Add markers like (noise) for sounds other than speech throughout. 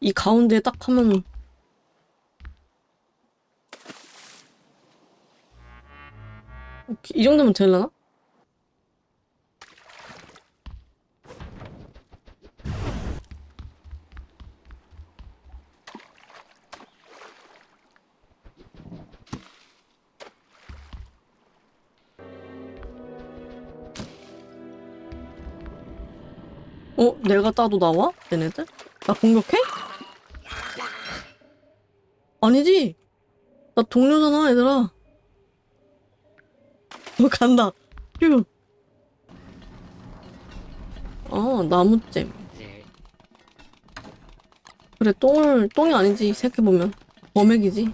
이 가운데 딱 하면 이 정도면 되려나? 어? 내가 따도 나와? 얘네들? 나 공격해? 아니지? 나 동료잖아, 얘들아. 어, 간다. 휴. 어, 나무잼. 그래, 똥을, 똥이 아니지, 생각해보면. 범액이지.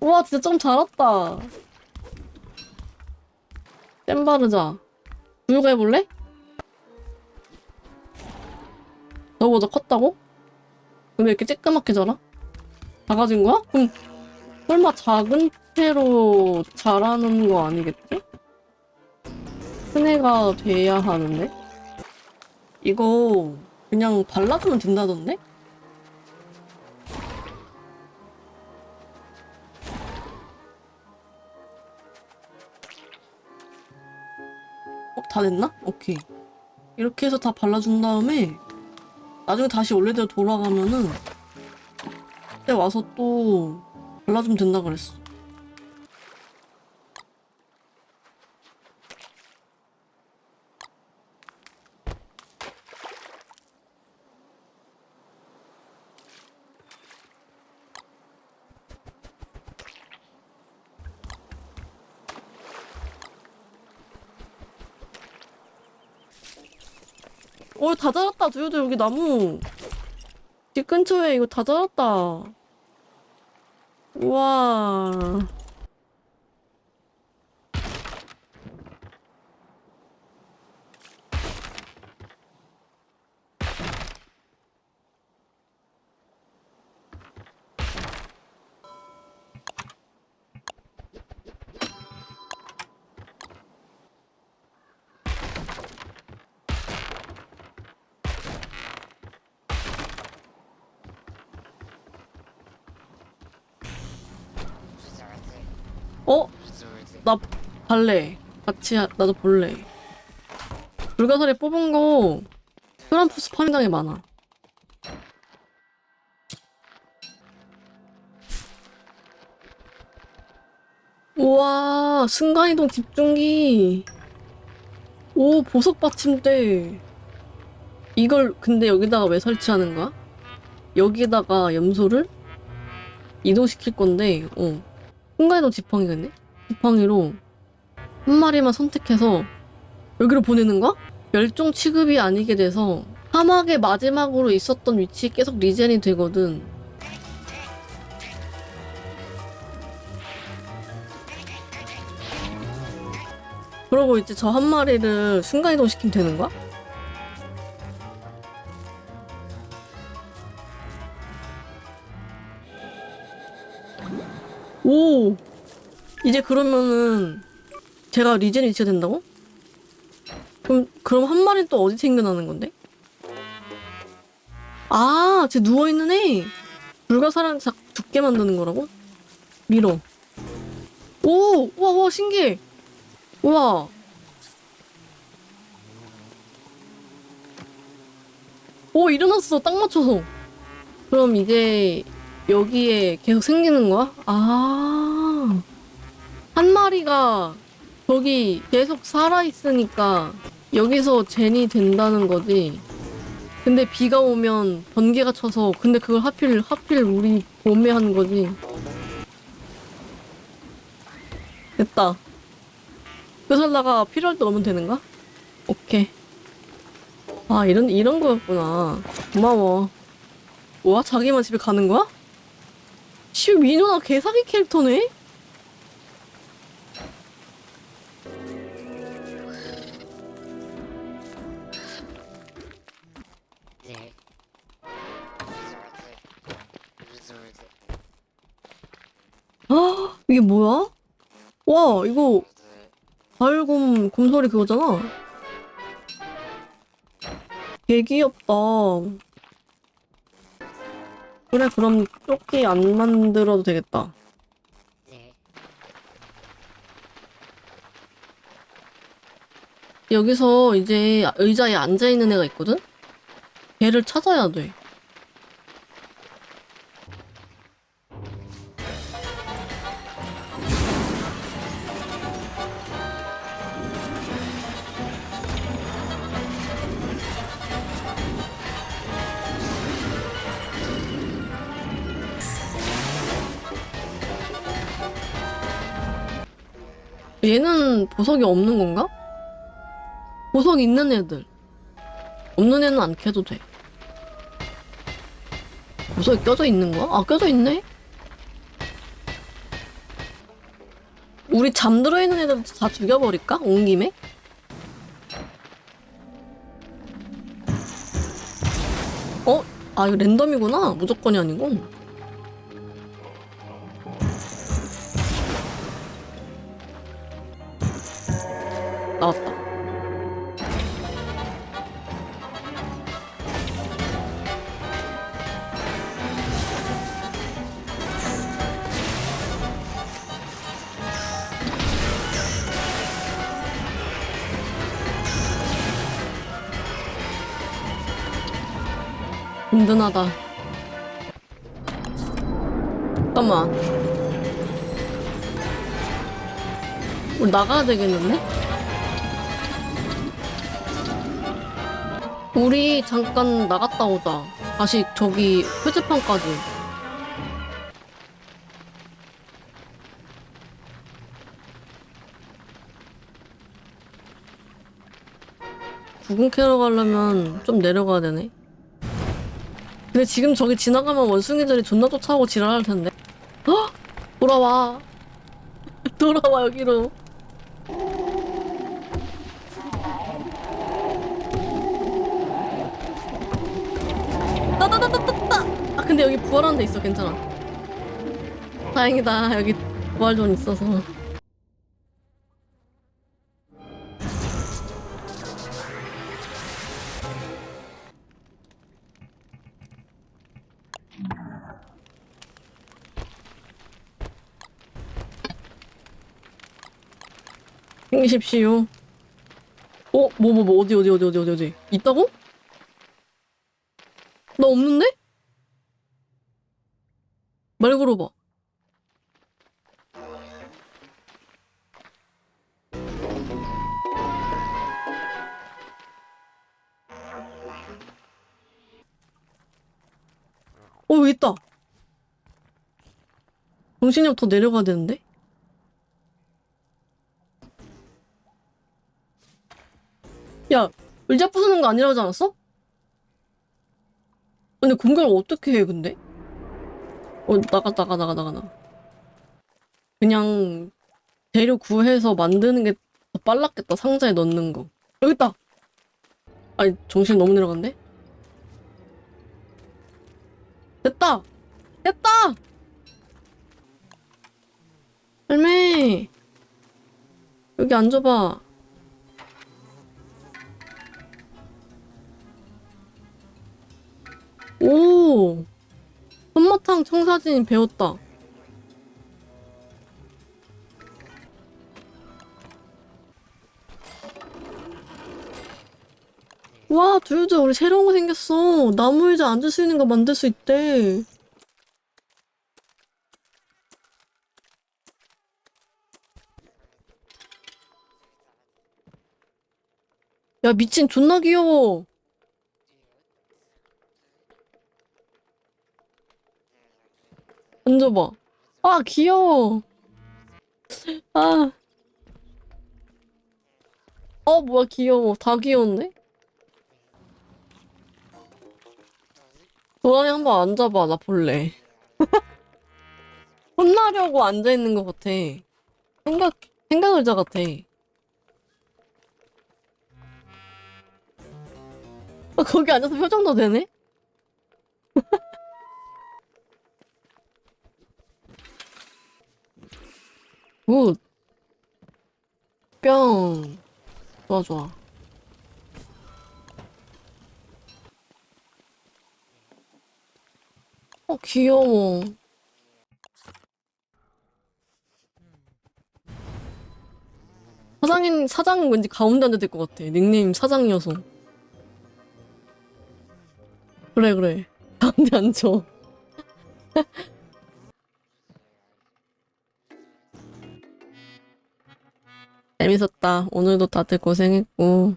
우와, 진짜 좀 잘했다. 잼 바르자. 우유가 해볼래? 너보다 컸다고? 근데 이렇게 쬐끄맣게 자라? 작아진 거야? 그럼 설마 작은 채로 자라는 거 아니겠지? 큰 애가 돼야 하는데? 이거 그냥 발라주면 된다던데? 어, 다 됐나? 오케이. 이렇게 해서 다 발라준 다음에 나중에 다시 원래대로 돌아가면은 그때 와서 또 발라주면 된다 그랬어. 어, 다 자랐다. 두유도 여기 나무. 집 근처에 이거 다 자랐다. 우와. 나 발레. 같이, 하- 나도 볼래. 불가사리 뽑은 거, 프란푸스 파밍장에 많아. 우와, 순간이동 집중기. 오, 보석 받침대. 이걸 근데 여기다가 왜 설치하는 거야? 여기다가 염소를 이동시킬 건데, 어. 순간이동 지팡이겠네? 지팡이로 한 마리만 선택해서 여기로 보내는 거야? 멸종 취급이 아니게 돼서 사막의 마지막으로 있었던 위치 계속 리젠이 되거든. 그러고 이제 저 한 마리를 순간이동 시키면 되는 거야? 이제 그러면은 제가 리젠이 위치가 된다고? 그럼 그럼 한 마리는 또 어디 생겨나는 건데? 아, 쟤 누워 있는 애. 불가사랑 작 죽게 만드는 거라고? 밀어. 오, 우와, 우와, 신기해. 우와. 오, 일어났어. 딱 맞춰서. 그럼 이제 여기에 계속 생기는 거야? 아. 한 마리가 저기 계속 살아있으니까 여기서 젠이 된다는 거지. 근데 비가 오면 번개가 쳐서 근데 그걸 하필 하필 우리 봄에 하는 거지. 됐다. 그 살다가 필요할 때 오면 되는 거야? 오케이. 아 이런 이런 거였구나. 고마워. 와 자기만 집에 가는 거야? 씨 민호나 개사기 캐릭터네? 네. 이게 뭐야? 와, 이거 가을곰 곰소리 그거잖아. 개 귀엽다. 그래, 그럼 조끼 안 만들어도 되겠다. 네. 여기서 이제 의자에 앉아있는 애가 있거든? 걔를 찾아야 돼. 얘는 보석이 없는 건가? 보석 있는 애들. 없는 애는 안 켜도 돼. 보석이 껴져 있는 거야? 아, 껴져 있네? 우리 잠들어 있는 애들 다 죽여버릴까? 온 김에? 어? 아, 이거 랜덤이구나. 무조건이 아니고. 든든하다. 잠깐만. 우리 나가야 되겠는데? 우리 잠깐 나갔다 오자. 다시 저기 표지판까지. 구근 캐러 가려면 좀 내려가야 되네. 근데 지금 저기 지나가면 원숭이들이 존나 쫓아오고 지랄할 텐데. 헉! 돌아와. (laughs) 돌아와 여기로. 따다다다다다. 아 근데 여기 부활하는 데 있어 괜찮아. 다행이다 여기 부활존 있어서. 힘내십시오. 어? 뭐, 뭐, 뭐, 어디, 어디, 어디, 어디, 어디, 어디. 있다고? 나 없는데? 말 걸어봐. 어, 여기 있다. 정신이 더 내려가야 되는데? 야, 의자 부수는 거 아니라고 하지 않았어? 근데 공격을 어떻게 해, 근데? 어, 나가, 나가, 나가, 나가, 나가. 그냥 재료 구해서 만드는 게 더 빨랐겠다, 상자에 넣는 거. 여기 있다! 아니, 정신 너무 내려간데? 됐다! 됐다! 할매! 여기 앉아봐. 오! 손마탕 청사진 배웠다. 와, 두유드 우리 새로운 거 생겼어. 나무 의자 앉을 수 있는 거 만들 수 있대. 야, 미친 존나 귀여워. 앉아봐. 아, 귀여워. 아. 어, 뭐야, 귀여워. 다 귀여운데? 도란이 한번 앉아봐. 나 볼래. (laughs) 혼나려고 앉아있는 것 같아. 생각, 생각 의자 같아. 아, 거기 앉아서 표정도 되네? (laughs) 굿. 뿅. 좋아, 좋아. 어, 귀여워. 사장님, 사장은 왠지 가운데 앉아야 될 것 같아. 닉네임 사장이어서. 그래, 그래. (laughs) 가운데 앉아. 재밌었다. 오늘도 다들 고생했고.